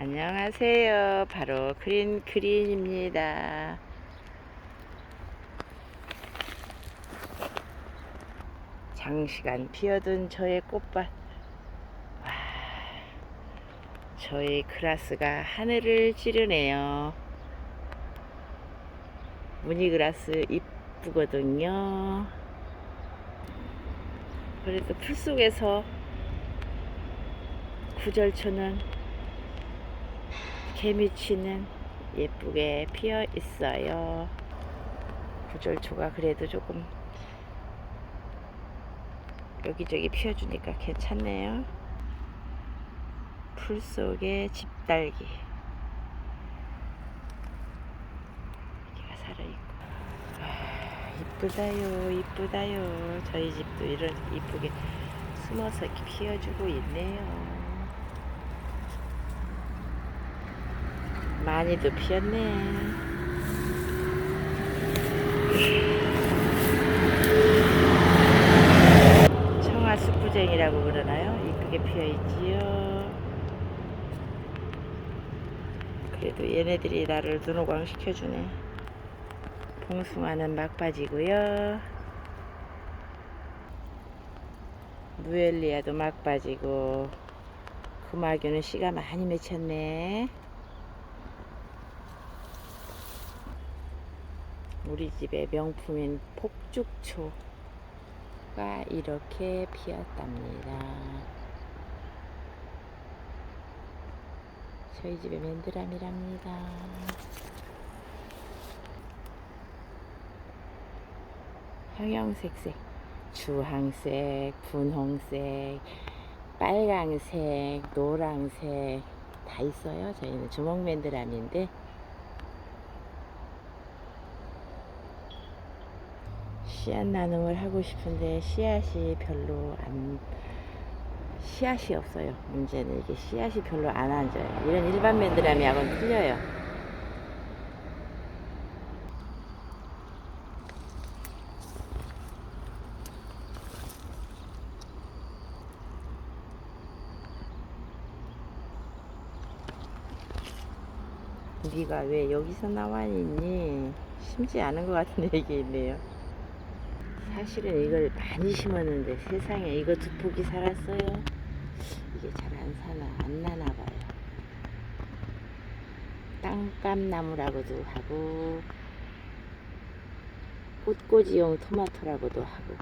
안녕하세요. 바로 크린 크린입니다. 장시간 피어든 저의 꽃밭. 와, 저의 그라스가 하늘을 찌르네요. 무늬그라스 이쁘거든요. 그래도 풀 속에서 구절초는 개미치는 예쁘게 피어 있어요. 구절초가 그래도 조금 여기저기 피어주니까 괜찮네요. 풀 속에 집딸기. 여기가 살아있고. 아, 이쁘다요, 이쁘다요. 저희 집도 이런 이쁘게 숨어서 이렇게 피어주고 있네요. 많이도 피었네. 청아 숯부쟁이라고 그러나요? 이쁘게 피어있지요. 그래도 얘네들이 나를 눈호강 시켜주네. 봉숭아는 막바지고요. 무엘리아도 막바지고 금화교는 씨가 많이 맺혔네. 우리 집의 명품인 폭죽초가 이렇게 피었답니다. 저희 집의 맨드람이랍니다. 형형색색, 주황색, 분홍색, 빨강색, 노랑색 다 있어요. 저희는 주먹 맨드람인데 씨앗 나눔을 하고 싶은데 씨앗이 별로 안 씨앗이 없어요. 문제는 이게 씨앗이 별로 안 앉아요. 이런 일반 맨드라미하고는 틀려요. 네가 왜 여기서 나와 있니? 심지 않은 것 같은 얘기 있네요. 사실은 이걸 많이 심었는데 세상에 이거 두 폭이 살았어요. 이게 잘 안 사나 안 나나 봐요. 땅감나무라고도 하고 꽃꽂이용 토마토라고도 하고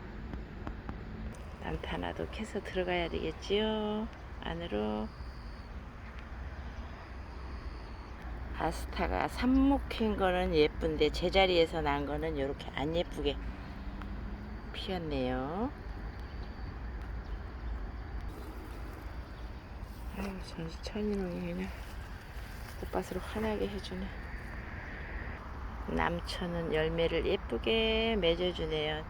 난타나도 캐서 들어가야 되겠지요. 안으로 아스타가 삽목한 거는 예쁜데 제자리에서 난 거는 이렇게 안 예쁘게 피었네요. 아유, 전시 천일홍이 그냥 꽃밭으로 환하게 해주네. 남천은 열매를 예쁘게 맺어주네요.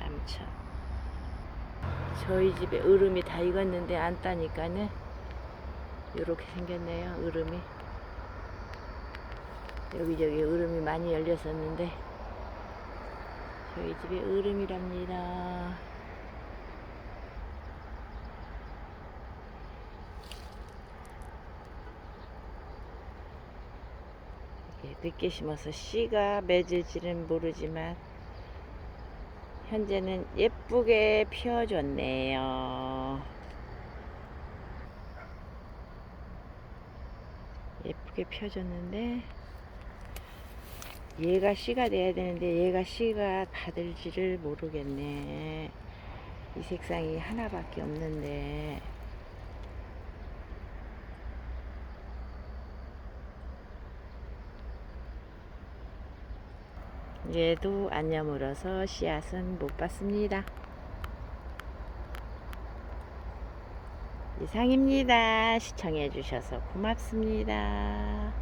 남천. 저희 집에 으름이 다 익었는데 안 따니까는 이렇게 생겼네요. 으름이. 여기저기 으름이 많이 열렸었는데 저희 집에 으름이랍니다. 늦게 심어서 씨가 맺을지는 모르지만 현재는 예쁘게 피어줬네요. 예쁘게 펴줬는데 얘가 씨가 돼야 되는데 얘가 씨가 받을지를 모르겠네. 이 색상이 하나밖에 없는데 얘도 안 여물어서 씨앗은 못 받습니다. 이상입니다. 시청해 주셔서 고맙습니다.